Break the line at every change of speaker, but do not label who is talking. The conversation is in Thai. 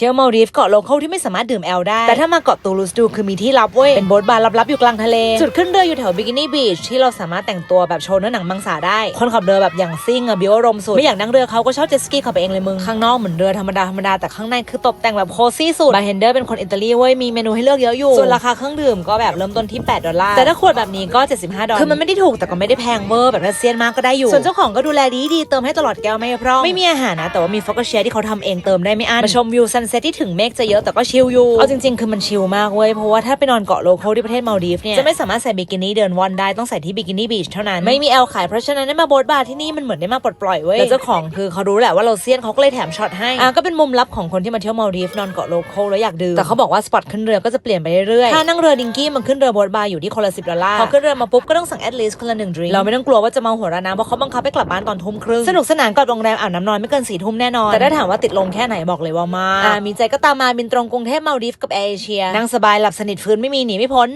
ที่ยวมาลีฟเกาะโลเคอลที่ไม่สามารถดื่มแอลได้ แต่ถ้ามาเกาะตูลูสดูคือมีที่ลับเว้ย เป็นโบ๊ทบาร์ลับๆอยู่กลางทะเล จุดขึ้นเรืออยู่แถวบิกินี่บีชที่เราสามารถแต่งตัวแบบโชว์เนื้อหนังมังสาได้ คนขับเรือแบบอย่างซิ่งอะบิวอารมณ์สุด ไม่อยากนั่งเรือเขาก็ช่าเจ็ตสกีขับไปเองเลยมึง ข้างนอกเหมือนเรือธรรมดาธรรมดาแต่ข้างในคือตกแต่งแบบโคซี่สุดบาร์เฮนเดอร์เป็นคนอิตาลีเว้ยมีเมนูให้เลือกเยอะอยู่ ส่วนราคาเครื่องดื่มก็แบบเริ่มต้นที่ 8 ดอลลาร์ แต่ถ้าขวดแบบนี้ก็ 75 ดอลลาร์ คือมันไม่ได้ถูกแต่ก็ไม่ได้แพงเวอร์แบบรัสเซียนมากก็ได้อยู่ ส่วนเจ้าของก็ดูแลดีดีเติมให้ตลอดแก้วไม่พร่องไม่มีอาหารนะแต่ว่ามีฟอกเชียที่เขาทำเองเติมได้ไม่อั้นมาชมวิวซันเซ็ตที่ถึงเมฆจะเยอะแต่ก็ชิลอยู่ เอาจริงๆ คือมันชิลมากเว้ย เพราะว่าถ้าไปนอนเกาะโลเคอลที่ประเทศมาลดีฟเนี่ย จะไม่สามารถใส่บิกินี่เดินวันได้ต้องใส่ที่บิกินี่บีชเท่านั้น ไม่มีแอลขายเพราะฉะนั้นได้มาโบ๊ทบาร์ที่นี่มันเหมือนได้มาปลดปล่อยเว้ยแล้วเจ้าของคือเขารู้แหละว่าเราเซียนเขาก็เลยแถมช็อตให้อะก็เป็นมุมลับของคนที่มาเที่ยวมาลดีฟนอนเกาะโลเคอลแล้วอยากดื่มแต่เขาบอกว่าสปอตขึ้นเรือก็จะเปลี่ยนไปเรื่อยๆถ้านั่งเรือดิงกี้มันขึ้นเรือโบ๊ทบาร์อยู่ที่คนละสิบดอลลาร์พอขึ้นเรือมาปุ๊บก็ต้องสั่งแอดลิสคนละหนึ่งดริงเราไม่ต้องกลัวว่าจะเมาหัวระน้ำเพราะเขาบังคับให้กลับบ้านตอนทุ่มครึ่งสนุกสนานกับโรงแรมอาบน้ำนอนไม่เกินสี่ทุ่มแน่นอนแต่ถ้าถามว่าติดลมแค่ไหนบอกเลยว่ามามีใจก็ตามมาบินตรงกรุงเทพมาดิฟกับแอร์เอเชียนั่งสบายหลับสนิทฟื้นไม่มีหนีไม่พ้น